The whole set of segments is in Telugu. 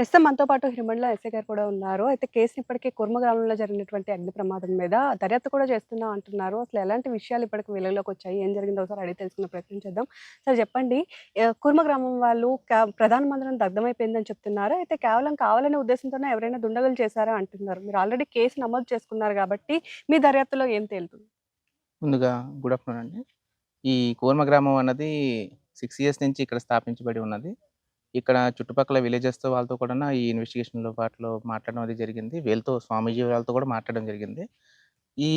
ప్రస్తుతం మనతో పాటు హిరమండల ఎస్ఐ గారు కూడా ఉన్నారు. అయితే కేసు ఇప్పటికే కుర్మ గ్రామంలో జరిగినటువంటి అగ్ని ప్రమాదం మీద దర్యాప్తు కూడా చేస్తున్నా అంటున్నారు. అసలు ఎలాంటి విషయాలు ఇప్పటికి వెలుగులోకి వచ్చాయి? ఏం జరిగిందో ఒకసారి అడిగి తెలుసుకున్న ప్రయత్నం చేద్దాం. సార్ చెప్పండి. కుర్మ గ్రామం వాళ్ళు కా- దగ్ధమైపోయిందని చెప్తున్నారు. అయితే కేవలం కావాలనే ఉద్దేశంతోనే ఎవరైనా దుండగులు చేశారా అంటున్నారు. మీరు ఆల్రెడీ కేసు నమోదు చేసుకున్నారు కాబట్టి మీ దర్యాప్తులో ఏం తేలుతుంది? ముందుగా గుడ్ ఆఫ్టర్నూన్ అండి. ఈ కూర్మ గ్రామం అన్నది సిక్స్ ఇయర్స్ నుంచి ఇక్కడ స్థాపించబడి ఉన్నది. ఇక్కడ చుట్టుపక్కల విలేజెస్తో వాళ్ళతో కూడా ఈ ఇన్వెస్టిగేషన్లో వాటిలో మాట్లాడడం అది జరిగింది. వీళ్ళతో స్వామీజీ వాళ్ళతో కూడా మాట్లాడడం జరిగింది. ఈ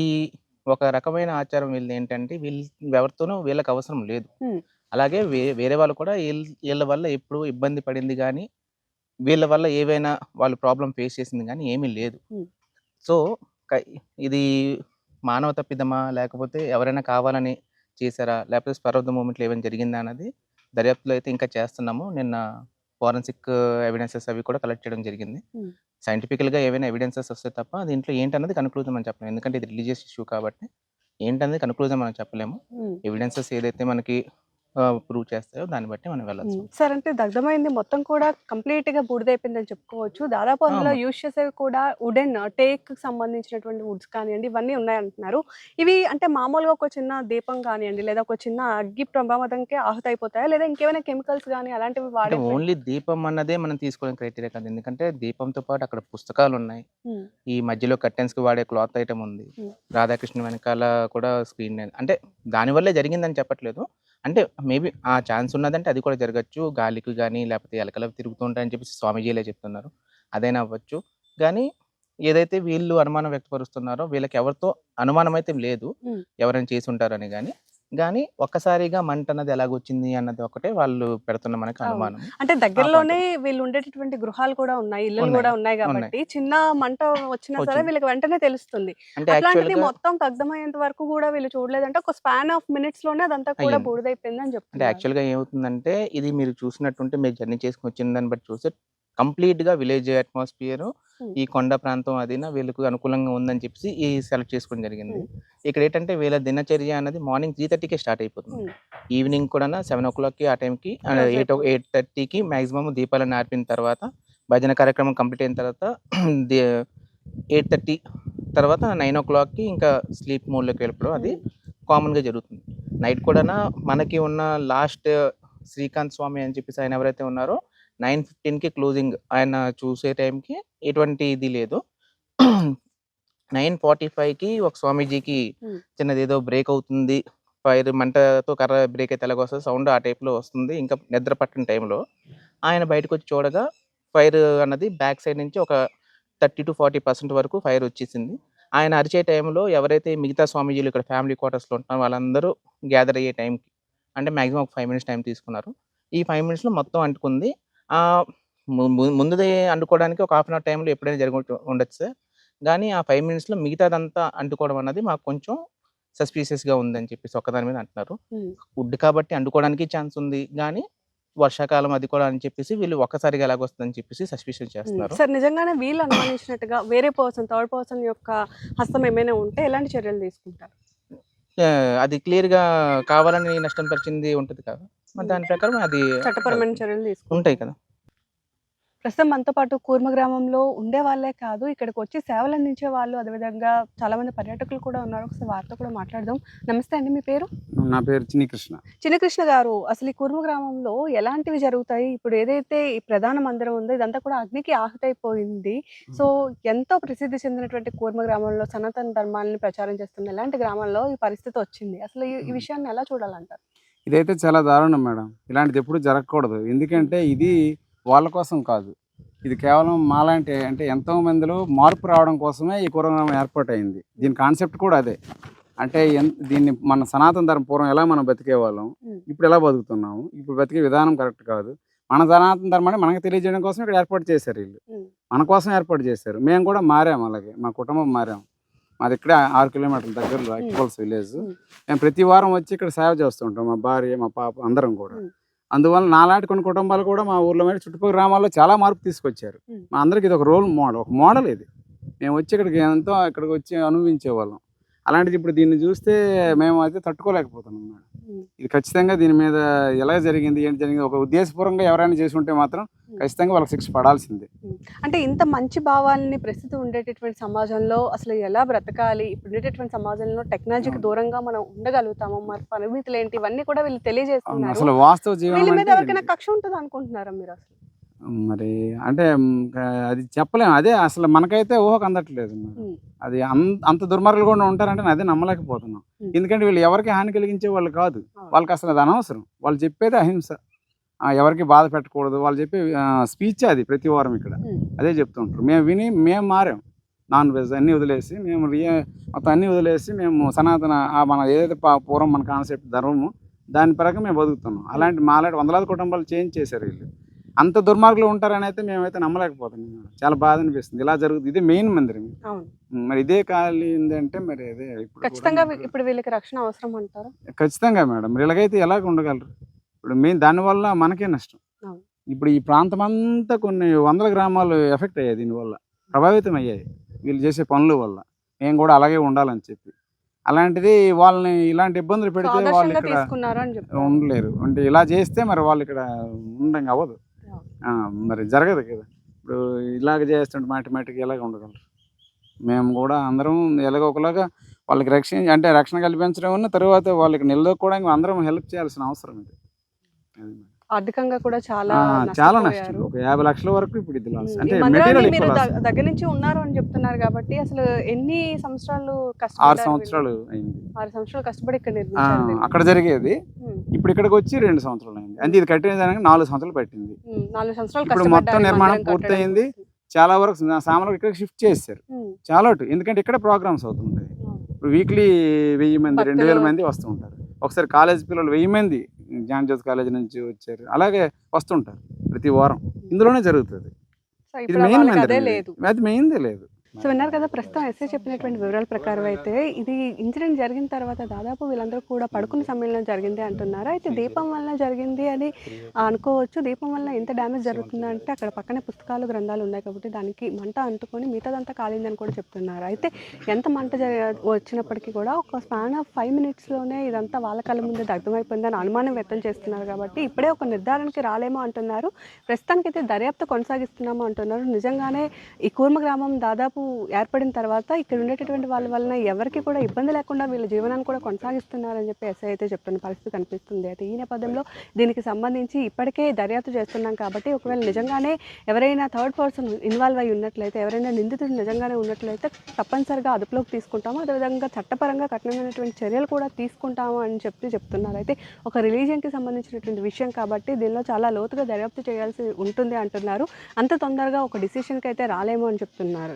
ఒక రకమైన ఆచారం వీళ్ళది ఏంటంటే వీళ్ళు ఎవరితోనూ వీళ్ళకి అవసరం లేదు. అలాగే వే వేరే వాళ్ళు కూడా వీళ్ళ వల్ల ఎప్పుడు ఇబ్బంది పడింది కానీ వీళ్ళ వల్ల ఏవైనా వాళ్ళు ప్రాబ్లం ఫేస్ చేసింది కానీ ఏమీ లేదు. సో ఇది మానవ తప్పిదమా? లేకపోతే ఎవరైనా కావాలని చేశారా? లేకపోతే స్పర్ ఆఫ్ ద మూమెంట్లో ఏమైనా జరిగిందా? అన్నది దర్యాప్తులో అయితే ఇంకా చేస్తున్నాము నిన్న ఫారెన్సిక్ ఎవిడెన్సెస్ అవి కూడా కలెక్ట్ చేయడం జరిగింది. సైంటిఫికల్గా ఏమైనా ఎవిడెన్సెస్ వస్తే తప్ప దీంట్లో ఏంటన్నది కన్క్లూజన్ మనం చెప్పలేము ఎందుకంటే ఇది రిలీజియస్ ఇష్యూ కాబట్టి ఏంటన్నది కన్క్లూజన్ మనం చెప్పలేము. ఎవిడెన్సెస్ ఏదైతే మనకి ప్రూవ్ చేస్తాయో దాన్ని బట్టి మనం వెళ్ళచ్చు. సార్ అంటే దగ్ధమైంది మొత్తం కూడా కంప్లీట్గా బూడిదైపోయిందని చెప్పుకోవచ్చు దాదాపు అందులో. యూజ్ చేసేవి కూడా వుడెన్ టేక్ సంబంధించినటువంటి వుడ్స్ కానివ్వండి ఇవన్నీ ఉన్నాయంటున్నారు ఇవి అంటే మామూలుగా ఒక చిన్న దీపం కానివ్వండి లేదా ఒక చిన్న అగ్గి ప్రమాదంకే ఆహుతి అయిపోతాయా లేదా ఇంకేమైనా కెమికల్స్ కానీ అలాంటివి వాడే ఓన్లీ దీపం అన్నదే మనం తీసుకోవడం క్రైటీరియా కాదు ఎందుకంటే దీపంతో పాటు అక్కడ పుస్తకాలు ఉన్నాయి. ఈ మధ్యలో కర్టెన్స్కి వాడే క్లాత్ ఐటమ్ ఉంది. రాధాకృష్ణ వెనకాల కూడా స్క్రీన్ అంటే దానివల్లే జరిగిందని చెప్పట్లేదు అంటే మేబీ ఆ ఛాన్స్ ఉన్నదంటే అది కూడా జరగచ్చు. గాలికి కానీ లేకపోతే ఎలకలకు తిరుగుతుంటాయని చెప్పి స్వామీజీలే చెప్తున్నారు. అదైనా అవ్వచ్చు. కానీ ఏదైతే వీళ్ళు అనుమానం వ్యక్తపరుస్తున్నారో వీళ్ళకి ఎవరితో అనుమానం అయితే లేదు. ఎవరైనా చేసి ఉంటారని కానీ కానీ ఒక్కసారిగా మంట అన్నది ఎలాగొచ్చింది అన్నది ఒకటే వాళ్ళు పెడుతున్న మనకి. అనుమానం అంటే దగ్గరలోనే వీళ్ళు ఉండేటటువంటి గృహాలు కూడా ఉన్నాయి ఉన్నాయి. కూడా ఉన్నాయి కాబట్టి చిన్న మంట వచ్చినా సరే. వీళ్ళకి వెంటనే తెలుస్తుంది అంటే అట్లాంటిది మొత్తం దగ్ధమయ్యేంత వరకు కూడా వీళ్ళు చూడలేదంటే ఒక స్పాన్ ఆఫ్ మినిట్స్లోనే అదంతా కూడా. బూడిదైపోయింది అని అంటే చెప్తున్నారు యాక్చువల్గా ఏమవుతుందంటే ఇది మీరు చూసినట్టుంటే మీరు జర్నీ చేసుకుని వచ్చిన దాన్ని బట్టి చూస్తే కంప్లీట్గా విలేజ్ అట్మాస్ఫియర్. ఈ కొండ ప్రాంతం అదినా వీళ్ళకు అనుకూలంగా ఉందని చెప్పి ఈ సెలెక్ట్ చేసుకోవడం జరిగింది. ఇక్కడ ఏంటంటే వీళ్ళ దినచర్య అనేది మార్నింగ్ త్రీ థర్టీకే స్టార్ట్ అయిపోతుంది. ఈవినింగ్ కూడా సెవెన్ ఓ క్లాక్కి ఆ టైంకి ఎయిట్ ఎయిట్ థర్టీకి మాక్సిమం దీపాలను ఆర్పిన తర్వాత భజన కార్యక్రమం కంప్లీట్ అయిన తర్వాత ఎయిట్ థర్టీ తర్వాత నైన్ ఓ క్లాక్కి ఇంకా స్లీప్ మోడ్లోకి వెళ్ళిపోవడం అది కామన్గా జరుగుతుంది. నైట్ కూడా మనకి ఉన్న లాస్ట్ శ్రీకాంత్ స్వామి అని చెప్పేసి ఆయన ఎవరైతే ఉన్నారో నైన్ ఫిఫ్టీన్కి క్లోజింగ్ ఆయన చూసే టైంకి ఎటువంటి ఇది లేదు. నైన్ ఫార్టీ ఫైవ్కి ఒక స్వామీజీకి Hmm. చిన్నది ఏదో బ్రేక్ అవుతుంది. ఫైర్ మంటతో కర్ర బ్రేక్ అయితే ఎలాగ వస్తుంది. సౌండ్ ఆ టైప్లో వస్తుంది. ఇంకా నిద్ర పట్టిన టైంలో ఆయన బయటకు వచ్చి చూడగా ఫైర్ అన్నది బ్యాక్ సైడ్ నుంచి ఒక థర్టీ టు ఫార్టీ పర్సెంట్ వరకు ఫైర్ వచ్చేసింది. ఆయన అరిచే టైంలో ఎవరైతే మిగతా స్వామీజీలు ఇక్కడ ఫ్యామిలీ క్వార్టర్స్లో ఉంటున్నారో వాళ్ళందరూ గ్యాదర్ అయ్యే టైంకి అంటే మ్యాక్సిమం ఒక ఫైవ్ మినిట్స్ టైం తీసుకున్నారు. ఈ ఫైవ్ మినిట్స్లో మొత్తం అంటుకుంది. ముందుదే అంటుకోవడానికి ఒక హాఫ్ అన్ అవర్ టైంలో ఎప్పుడైనా జరిగి ఉండొచ్చు సార్. కానీ ఆ ఫైవ్ మినిట్స్లో మిగతాదంతా అంటుకోవడం అన్నది మాకు కొంచెం సస్పీషియస్గా ఉందని చెప్పేసి ఒక్కదాని మీద అంటున్నారు. వుడ్ కాబట్టి అంటుకోవడానికి ఛాన్స్ ఉంది. కానీ వర్షాకాలం అది కూడా అని చెప్పేసి వీళ్ళు ఒక్కసారిగా ఎలాగొస్తుందని చెప్పేసి సస్పిషన్ చేస్తున్నారు. సార్ నిజంగానే వీళ్ళు అనుమానించినట్టుగా వేరే పర్సన్ థర్డ్ పర్సన్ యొక్క హస్తం ఏమైనా ఉంటే ఎలాంటి చర్యలు తీసుకుంటారు? అది క్లియర్గా కావాలని నష్టం పరిచింది ఉంటుంది కదా. మరి దాని ప్రకారం అది చట్టపరమైన చర్యలు ఉంటాయి కదా. ప్రస్తుతం మనతో పాటు కూర్మ గ్రామంలో ఉండే వాళ్ళే కాదు ఇక్కడికి వచ్చి సేవలు అందించే వాళ్ళు అదేవిధంగా చాలా మంది పర్యాటకులు కూడా ఉన్నారు. ఒకసారి వారితో కూడా మాట్లాడదాం. నమస్తే అండి మీ పేరు? నా పేరు చిన్ని కృష్ణ చిన్నకృష్ణ గారు అసలు ఈ కూర్మ గ్రామంలో ఎలాంటివి జరుగుతాయి? ఇప్పుడు ఏదైతే ఈ ప్రధాన మందిరం ఉందో ఇదంతా కూడా అగ్నికి ఆహుతైపోయింది. సో ఎంతో ప్రసిద్ధి చెందినటువంటి కూర్మ గ్రామంలో సనాతన ధర్మాలని ప్రచారం చేస్తున్న ఇలాంటి గ్రామంలో ఈ పరిస్థితి వచ్చింది? అసలు ఈ- ఈ విషయాన్ని ఎలా చూడాలంటారు? ఇదైతే చాలా దారుణం మేడం. ఇలాంటిది ఎప్పుడు జరగకూడదు. ఎందుకంటే ఇది వాళ్ళ కోసం కాదు. ఇది కేవలం మాలాంటి అంటే ఎంతో మందిలో మార్పు రావడం కోసమే ఈ కురంగం ఏర్పాటైంది. దీని కాన్సెప్ట్ కూడా అదే. అంటే దీన్ని మన సనాతన ధర్మ పూర్వం ఎలా మనం బతికేవాళ్ళం. ఇప్పుడు ఎలా బతుకుతున్నాము ఇప్పుడు బతికే విధానం కరెక్ట్ కాదు. మన సనాతన ధర్మాన్ని మనకు తెలియజేయడం కోసం ఇక్కడ ఏర్పాటు చేశారు వీళ్ళు. మన కోసం ఏర్పాటు చేశారు. మేము కూడా మారాము అలాగే. మా కుటుంబం మారాం. మాది ఇక్కడే ఆరు కిలోమీటర్ల దగ్గరలో అక్కిపోల్స్ విలేజ్. మేము ప్రతి వారం వచ్చి ఇక్కడ సేవ చేస్తుంటాం మా భార్య మా పాప అందరం కూడా. అందువల్ల నాలాంటి కొన్ని కుటుంబాలు కూడా మా ఊర్లో మీద చుట్టుపక్కల గ్రామాల్లో చాలా మార్పు తీసుకొచ్చారు. మా అందరికి ఇది ఒక రోల్ మోడల్ ఒక మోడల్ ఇది మేము వచ్చి ఇక్కడికి ఎంతో ఇక్కడికి వచ్చి అనుభవించేవాళ్ళం అలాంటిది ఇప్పుడు దీన్ని చూస్తే మేము అయితే తట్టుకోలేకపోతున్నాం మేడం. ఇది ఖచ్చితంగా దీని మీద ఎలా జరిగింది ఏంటి జరిగింది ఒక ఉద్దేశపూర్వకంగా ఎవరైనా చేసి ఉంటే మాత్రం ఖచ్చితంగా వాళ్ళకి శిక్ష పడాల్సిందే. అంటే ఇంత మంచి భావాలని ప్రస్తుతం ఉండేటటువంటి సమాజంలో అసలు ఎలా బ్రతకాలి? ఇప్పుడు ఉండేటటువంటి సమాజంలో టెక్నాలజీకి. దూరంగా మనం ఉండగలుగుతాము? మరి పరిమితులు ఏంటి? ఇవన్నీ కూడా వీళ్ళు తెలియజేస్తున్నారు. అసలు వాస్తవ జీవనం మీద ఎవరికైనా కక్ష ఉంటుంది అనుకుంటున్నారా మీరు అసలు? మరి అంటే అది చెప్పలేము అదే అసలు మనకైతే ఊహకు అందట్లేదు. అది అంత అంత దుర్మార్గులు కూడా ఉంటారంటే నేను అదే నమ్మలేకపోతున్నాం. ఎందుకంటే వీళ్ళు ఎవరికి హాని కలిగించే వాళ్ళు కాదు. వాళ్ళకి అసలు అది అనవసరం. వాళ్ళు చెప్పేది అహింస. ఎవరికి బాధ పెట్టకూడదు వాళ్ళు చెప్పే స్పీచ్ అది ప్రతి వారం ఇక్కడ. అదే చెప్తుంటారు. మేము విని మేము మారాం. నాన్ వెజ్ అన్నీ వదిలేసి మేము రియా మొత్తం అన్నీ వదిలేసి మేము సనాతన మన ఏదైతే పా- పూర్వం మన కాన్సెప్ట్ ధర్మము దాని ప్రకారం మేము బతుకుతున్నాం. అలాంటి మాలాంటి వందలాది కుటుంబాలు చేంజ్ చేశారు వీళ్ళు. అంత దుర్మార్గులు ఉంటారని అయితే మేమైతే నమ్మలేకపోతున్నాం. చాలా బాధ అనిపిస్తుంది. ఇలా జరుగుతుంది. ఇదే మెయిన్ మందిరం. మరి ఇదే కాలింది అంటే మరి అదే ఇప్పుడు ఖచ్చితంగా ఇప్పుడు వీళ్ళకి రక్షణ అవసరం అంటారా? ఖచ్చితంగా మేడం. వీళ్ళకైతే ఎలాగ ఉండగలరు? ఇప్పుడు మెయిన్ దానివల్ల మనకే నష్టం. ఇప్పుడు ఈ ప్రాంతం అంతా కొన్ని వందల గ్రామాలు ఎఫెక్ట్ అయ్యాయి దీనివల్ల ప్రభావితం అయ్యాయి వీళ్ళు చేసే పనుల వల్ల. మేము కూడా అలాగే ఉండాలని చెప్పి. అలాంటిది వాళ్ళని ఇలాంటి ఇబ్బందులు పెడితే వాళ్ళు ఇక్కడ ఉండలేరు. అంటే ఇలా చేస్తే మరి వాళ్ళు ఇక్కడ ఉండడం అవ్వదు. మరి జరగదు కదా. ఇప్పుడు ఇలాగ చేస్తుంటే మాటి మాటికి ఎలాగ ఉండగలరు? మేము కూడా అందరం ఎలాగో ఒకలాగా వాళ్ళకి రక్షణ అంటే రక్షణ కల్పించడం తర్వాత వాళ్ళకి నిలదొక్కోవడానికి అందరం హెల్ప్ చేయాల్సిన అవసరం ఇది. ఆర్థికంగా కూడా చాలా చాలా నష్టం. ఒక యాభై లక్షల వరకు ఇప్పుడు ఇది లాస్. అంటే మెటీరియల్ మీరు దగ్గర నుంచి ఉన్నారు అని చెప్తున్నారు కాబట్టి అసలు ఎన్ని సంవత్సరాలు ఆరు? సంవత్సరాలు అయింది. ఆరు సంవత్సరాలు కష్టపడి ఇక్కడ నిర్మించారు. అక్కడ జరిగేది. ఇప్పుడు ఇక్కడికి వచ్చి రెండు సంవత్సరాలు అయింది. అంటే ఇది కట్టినదానికి నాలుగు సంవత్సరాలు పట్టింది. నాలుగు సంవత్సరాలు ఇప్పుడు మొత్తం నిర్మాణం పూర్తయింది. చాలా వరకు సామాన్లు ఇక్కడ షిఫ్ట్ చేశారు. చాలా ఎందుకంటే ఇక్కడ ప్రోగ్రామ్స్ అవుతుంటాయి. ఇప్పుడు వీక్లీ వెయ్యి మంది రెండు వేల మంది వస్తూ ఉంటారు. ఒకసారి కాలేజ్ పిల్లలు వెయ్యి మంది జాన్ జోస్ కాలేజ్ నుంచి వచ్చారు. అలాగే వస్తుంటారు ప్రతి వారం. ఇందులోనే జరుగుతుంది. ఇది మెయిన్. అది మెయిన్దే లేదు. సో విన్నారు కదా ప్రస్తుతం ఎస్ఐ చెప్పినటువంటి వివరాల ప్రకారం అయితే ఇది ఇన్సిడెంట్ జరిగిన తర్వాత దాదాపు వీళ్ళందరూ కూడా పడుకున్న సమయంలో జరిగింది అంటున్నారు. అయితే దీపం వల్ల జరిగింది అని అనుకోవచ్చు. దీపం వల్ల ఎంత డ్యామేజ్ జరుగుతుంది అంటే అక్కడ పక్కనే పుస్తకాలు గ్రంథాలు ఉన్నాయి కాబట్టి దానికి మంట అంటుకొని మిగతాదంతా కాలిందని కూడా చెప్తున్నారు. అయితే ఎంత మంట జరి- వచ్చినప్పటికీ కూడా ఒక స్పాన్ ఆఫ్ ఫైవ్ మినిట్స్లోనే ఇదంతా వాళ్ళ కళ్ళ ముందే దగ్ధమైపోయిందని అనుమానం వ్యక్తం చేస్తున్నారు కాబట్టి ఇప్పుడే ఒక నిర్ధారణకి రాలేమో అంటున్నారు. ప్రస్తుతానికైతే దర్యాప్తు కొనసాగిస్తున్నాము అంటున్నారు. నిజంగానే ఈ కూర్మ గ్రామం దాదాపు ఏర్పడిన తర్వాత ఇక్కడ ఉండేటటువంటి వాళ్ళ వలన ఎవరికి కూడా ఇబ్బంది లేకుండా వీళ్ళ జీవనాన్ని కూడా కొనసాగిస్తున్నారని చెప్పి ఎస్ఐ అయితే చెప్తున్న పరిస్థితి కనిపిస్తుంది. అయితే ఈ నేపథ్యంలో దీనికి సంబంధించి ఇప్పటికే దర్యాప్తు చేస్తున్నాం కాబట్టి ఒకవేళ నిజంగానే ఎవరైనా థర్డ్ పర్సన్ ఇన్వాల్వ్ అయి ఉన్నట్లయితే ఎవరైనా నిందితులు నిజంగానే ఉన్నట్లయితే తప్పనిసరిగా అదుపులోకి తీసుకుంటాము. అదేవిధంగా చట్టపరంగా కఠినమైనటువంటి చర్యలు కూడా తీసుకుంటాము అని చెప్పి చెప్తున్నారు. అయితే ఒక రిలీజియన్కి సంబంధించినటువంటి విషయం కాబట్టి దీనిలో చాలా లోతుగా దర్యాప్తు చేయాల్సి ఉంటుంది అంటున్నారు. అంత తొందరగా ఒక డిసిషన్కి అయితే రాలేము అని చెప్తున్నారు.